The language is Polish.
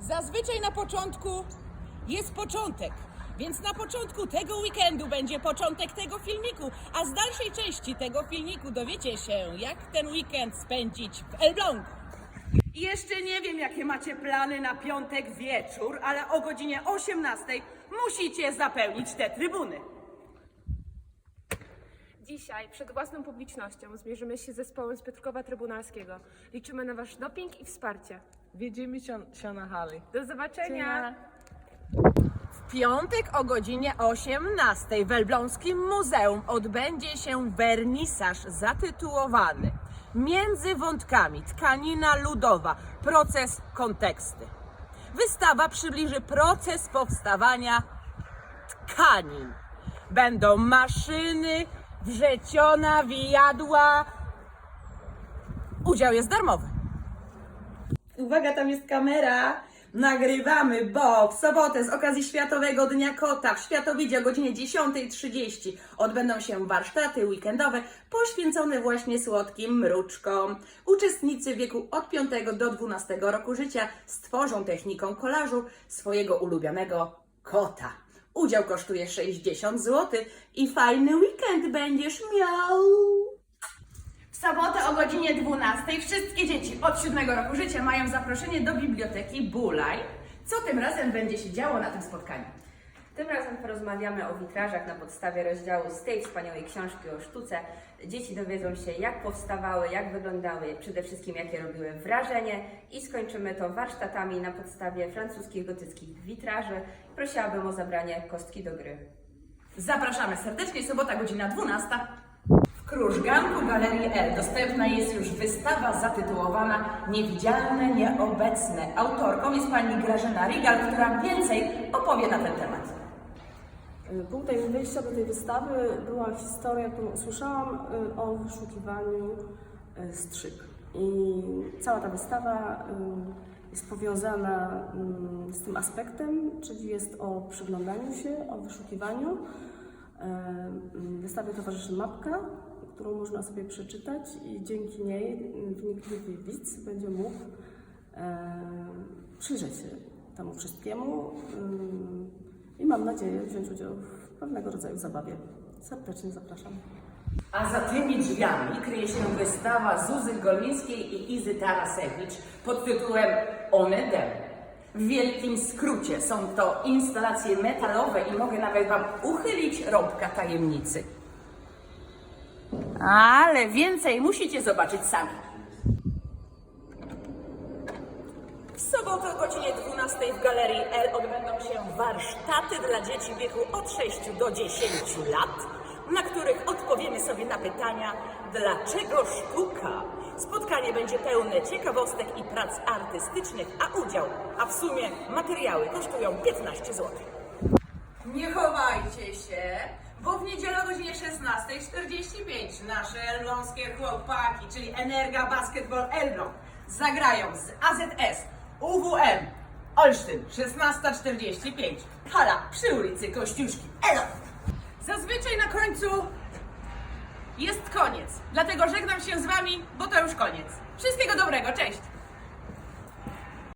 Zazwyczaj na początku jest początek. Więc na początku tego weekendu będzie początek tego filmiku, a z dalszej części tego filmiku dowiecie się, jak ten weekend spędzić w Elblągu. Jeszcze nie wiem, jakie macie plany na piątek wieczór, ale o godzinie 18 musicie zapełnić te trybuny. Dzisiaj przed własną publicznością zmierzymy się z zespołem z Piotrkowa Trybunalskiego. Liczymy na Wasz doping i wsparcie. Widzimy się, na hali. Do zobaczenia! W piątek o godzinie 18 w Elbląskim Muzeum odbędzie się wernisaż zatytułowany Między wątkami tkanina ludowa proces konteksty. Wystawa przybliży proces powstawania tkanin. Będą maszyny, wrzeciona, wijadła. Udział jest darmowy. Uwaga, tam jest kamera. Nagrywamy, bo w sobotę z okazji Światowego Dnia Kota w Światowidzie o godzinie 10.30 odbędą się warsztaty weekendowe poświęcone właśnie słodkim mruczkom. Uczestnicy wieku od 5 do 12 roku życia stworzą techniką kolażu swojego ulubionego kota. Udział kosztuje 60 zł i fajny weekend będziesz miał. W sobotę o godzinie 12 wszystkie dzieci od 7 roku życia mają zaproszenie do biblioteki Bulaj. Co tym razem będzie się działo na tym spotkaniu? Tym razem porozmawiamy o witrażach na podstawie rozdziału z tej wspaniałej książki o sztuce. Dzieci dowiedzą się, jak powstawały, jak wyglądały, przede wszystkim jakie robiły wrażenie i skończymy to warsztatami na podstawie francuskich gotyckich witraży. Prosiłabym o zabranie kostki do gry. Zapraszamy serdecznie, sobota godzina 12. W Krużganku Galerii L dostępna jest już wystawa zatytułowana Niewidzialne, Nieobecne. Autorką jest pani Grażyna Rigal, która więcej opowie na ten temat. Punktem wyjścia do tej wystawy była historia, którą usłyszałam y, o wyszukiwaniu y, strzyk. I cała ta wystawa y, jest powiązana y, z tym aspektem, czyli jest o przyglądaniu się, o wyszukiwaniu. Y, Wystawie towarzyszy mapka, którą można sobie przeczytać i dzięki niej y, wnikliwy widz będzie mógł przyjrzeć się temu wszystkiemu y, i mam nadzieję wziąć udział w pewnego rodzaju zabawie. Serdecznie zapraszam. A za tymi drzwiami kryje się wystawa Zuzy Golińskiej i Izy Tarasewicz pod tytułem One Dem. W wielkim skrócie są to instalacje metalowe i mogę nawet Wam uchylić rąbka tajemnicy. Ale więcej musicie zobaczyć sami. W sobotę o godzinie 12 w Galerii L odbędą się warsztaty dla dzieci w wieku od 6 do 10 lat, na których odpowiemy sobie na pytania dlaczego sztuka? Spotkanie będzie pełne ciekawostek i prac artystycznych, a udział, a w sumie materiały kosztują 15 zł. Nie chowajcie się, bo w niedzielę o godzinie 16.45 nasze elbląskie chłopaki, czyli Energa Basketball Elbląg, zagrają z AZS UWM Olsztyn 16.45. Hala przy ulicy Kościuszki. Elo! Zazwyczaj na końcu jest koniec, dlatego żegnam się z Wami, bo to już koniec. Wszystkiego dobrego, cześć!